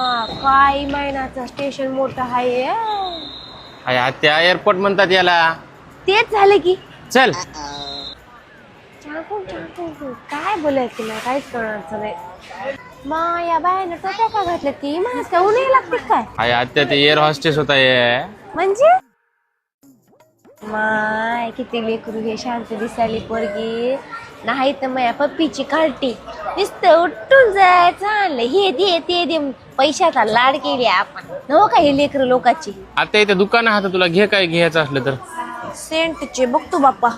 काय महिन्याचं स्टेशन मोठं आहे आत्या एअरपोर्ट म्हणतात याला. तेच झालं की. चल. चाकू चाकू काय बोलायचं नाही काहीच कळणार नाही. मग या बायानं टोप्या का घातल्या ती मास का उन्हे लागते काय? अय आत्या ते एअर हॉस्टेस होता ये म्हणजे? माय किती लेकरू हे शांत दिसायली पोरगी. नाही तर मग पप्पीची कार्टी नुसतं उठून जायचं आणलं. हे दे ते दे. पैशाचा लाड केली आपण. हो का हे लेकरू लोकांची? आता इथे दुकान आहे तुला घे काय घ्यायचं असलं तर. सेंटचे बघतो बाप्पा.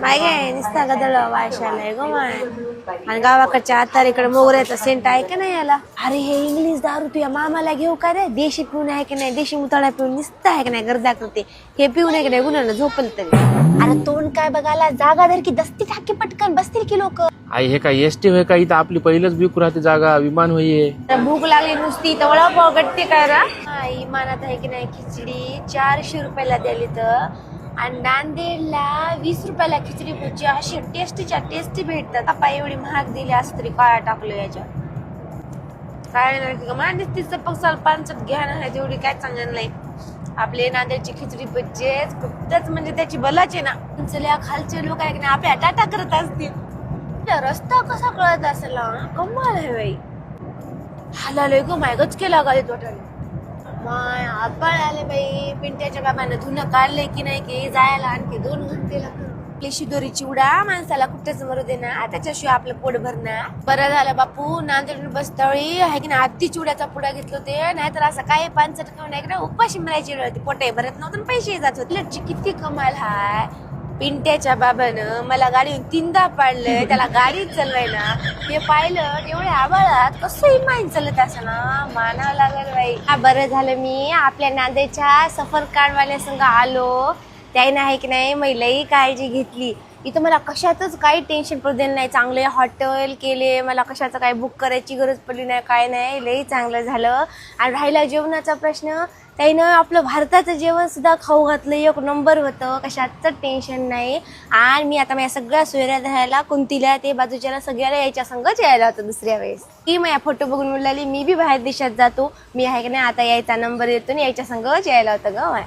माय काय निसता गदळ वाशाला ग माय. आणि गावाकडच्या आतारीकडे मोगऱ्याचा सेंट आहे का नाही याला? अरे हे इंग्लिश दारू तुझ्या मामाला घेऊ का रे? देशी पिऊन आहे की नाही? देशी मुताळा पिऊन निसता आहे की नाही गर्दा करते. हे पिऊन आहे की नाही? गुन्हा झोपल तरी. अरे तोंड काय बघायला? जागा धर की दस्ती टाकी पटकन बसतील की लोक. आई हे काय एस टी होय का? इथं आपली पहिलंच बिकू राहते जागा विमान होईये भूक लागली नुसती तर वडापाव गट्टे काय रा मानात आहे की नाही खिचडी चारशे रुपयाला द्याली तर आणि नांदेडला वीस रुपयाला खिचडी भुजी अशी टेस्टीच्या टेस्टी भेटतात. आपा एवढी महाग दिली असं तरी काळा टाकलो याच्या काय नाही मांडीच तिचं पक्साल पांचट घ्या ना तेवढी काय चांगलं नाही. आपले नांदेडची खिचडी भज्जेच खूपच म्हणजे त्याची बलाच आहे ना. खालचे लोक आहे की नाही आपल्या टाटा करत असतील. त्या रस्ता कसा कळत असेल कमाल आहे बाई. हालालोय ग मायगच केला गाडीत वाटायला माय आपण आले बाई. पिंट्याच्या बाबाने धुणं काढलंय की नाही की जायला आणखी दोन घंटे लागतात. आपली शिदोरी चिवडा माणसाला कुठेच मरू देणार त्याच्याशिवाय आपलं पोट भरणार. बरं झालं बापू नांदेड तळी. आहे की ना आत्ती चिवड्याचा पुडा घेतलं ते नाहीतर असं काय पानसट खाऊन आहे की उपाशी मरायची होती. पोटे भरत नव्हतं पैसे जात होते. लटची किती कमाल हाय. पिंट्याच्या बाबानं मला गाडीवर तीनदा पाडलंय त्याला गाडी चालवायला हे पाहिलं एवढ्या आवाळात कसं इमान चालत असं ना मानावं लागल बाई. हा बरं झालं मी. आपल्या नांदेडच्या सफर काढवाल्या संग आलो. त्याने आहे की नाही महिलाही काळजी घेतली. इथं मला कशातच काही टेन्शन पडू दिलं नाही. चांगले हॉटेल केले मला कशाचं काही बुक करायची गरज पडली नाही काय नाही. लई चांगलं झालं. आणि राहिला जेवणाचा प्रश्न त्यानं आपलं भारताचं जेवण सुद्धा खाऊ घातलं. एक नंबर होतं कशाचं टेन्शन नाही. आणि मी आता माझ्या सगळ्या सोयऱ्या राहायला कुंतीला ते बाजूच्याला सगळ्याला यायच्या संगच यायला होतं दुसऱ्या वेळेस. की माझ्या फोटो बघून मिळाली मी बी बाहेर देशात जातो. मी आहे की नाही आता यायचा नंबर येतो आणि यायच्या संगच यायला होतं ग.